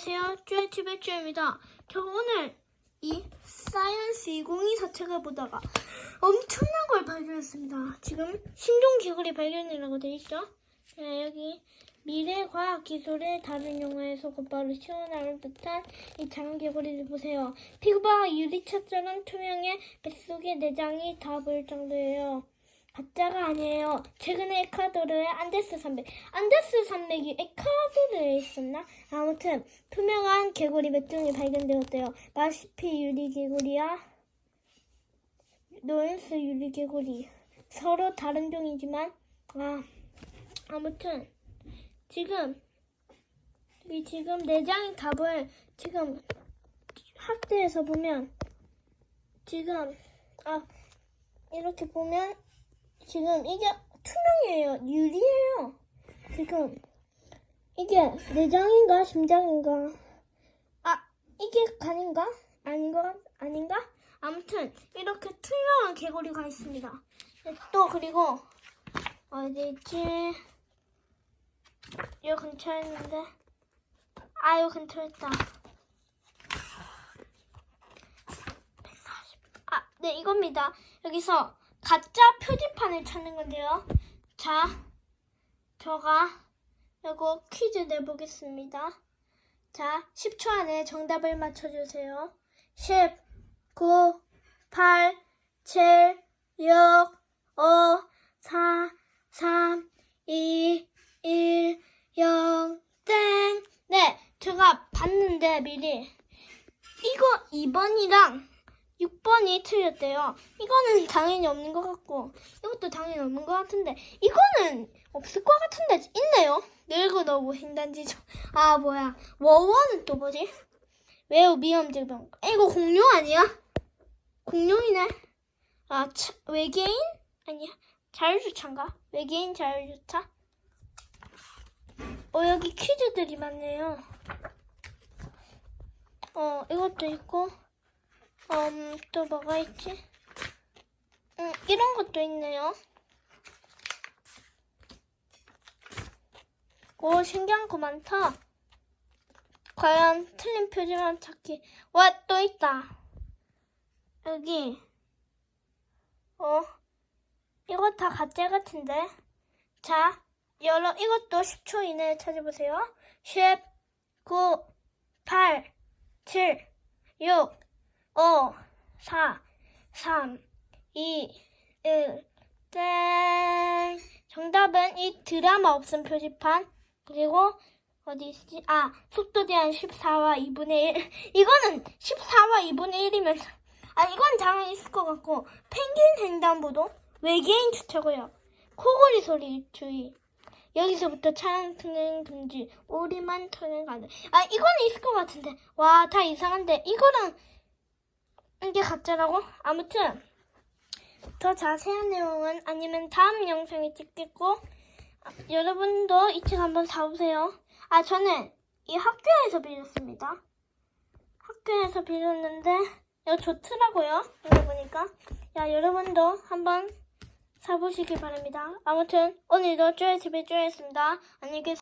안녕하세요. 쭈의TV의 쭈입니다. 저 오늘 이 사이언스 2024 책을 보다가 엄청난 걸 발견했습니다. 지금 신종개구리 발견이라고 돼 있죠? 네, 여기 미래과학 기술의 다른 용어에서 곧바로 튀어나올 듯한 이 작은 개구리를 보세요. 피부가 유리차처럼 투명해 뱃속의 내장이 다 보일 정도예요. 가짜가 아니에요. 최근에 에콰도르의 안데스 산맥, 안데스 산맥이 에콰도르에 있었나? 아무튼 투명한 개구리 몇 종이 발견되었대요. 마시피 유리 개구리야, 노엔스 유리 개구리. 서로 다른 종이지만 아 아무튼 지금 이 지금 내장의 답을 지금 학대에서 보면 지금 아 이렇게 보면 지금 이게 투명해요. 유리예요. 지금 이게 내장인가 심장인가? 아 이게 간인가? 아닌가? 아닌가? 아무튼 이렇게 투명한 개구리가 있습니다. 네, 또 그리고 어디 있지? 요 근처에 있는데 아 요 근처에 있다. 140. 아, 네 이겁니다. 여기서 가짜 표지판을 찾는 건데요. 자, 저가 이거 퀴즈 내보겠습니다. 자, 10초 안에 정답을 맞춰주세요. 10, 9, 8, 7, 6, 5, 4, 3, 2, 1, 0, 땡. 네, 제가 봤는데 미리 이거 2번이랑 6번이 틀렸대요. 이거는 당연히 없는 것 같고 이것도 당연히 없는 것 같은데 이거는 없을 것 같은데 있네요. 늙어 너무 횡단지죠. 아 뭐야 워워는 또 뭐지? 매우 위험질병. 이거 공룡 아니야? 공룡이네. 아 차, 외계인? 아니야. 자율주차인가? 외계인 자율주차? 어 여기 퀴즈들이 많네요. 어 이것도 있고 음, 또 뭐가 있지? 음, 이런 것도 있네요. 오, 신기한 거 많다. 과연 틀린 표지만 찾기. 와, 또 있다. 여기. 어, 이거 다 가짜 같은데. 자, 열어, 이것도 10초 이내에 찾아보세요. 10, 9, 8, 7, 6, 5, 4, 3, 2, 1, 땡. 정답은 이 드라마 없음 표지판. 그리고 어디 있지? 아, 속도 제한 14와 2분의 1. 이거는 14와 2분의 1이면, 아, 이건 당연히 있을 것 같고, 펭귄 횡단보도 외계인 주차고요. 코골이 소리 주의. 여기서부터 차량 통행 금지, 오리만 통행 가능. 아, 이거는 있을 것 같은데. 와, 다 이상한데. 이거랑 이게 가짜라고? 아무튼 더 자세한 내용은 아니면 다음 영상에 찍겠고 아, 여러분도 이 책 한번 사보세요. 아 저는 이 학교에서 빌렸습니다. 학교에서 빌렸는데 이거 좋더라고요. 읽어보니까 야 여러분도 한번 사보시기 바랍니다. 아무튼 오늘도 쪼의 집에 쪼였습니다. 안녕히 계세요.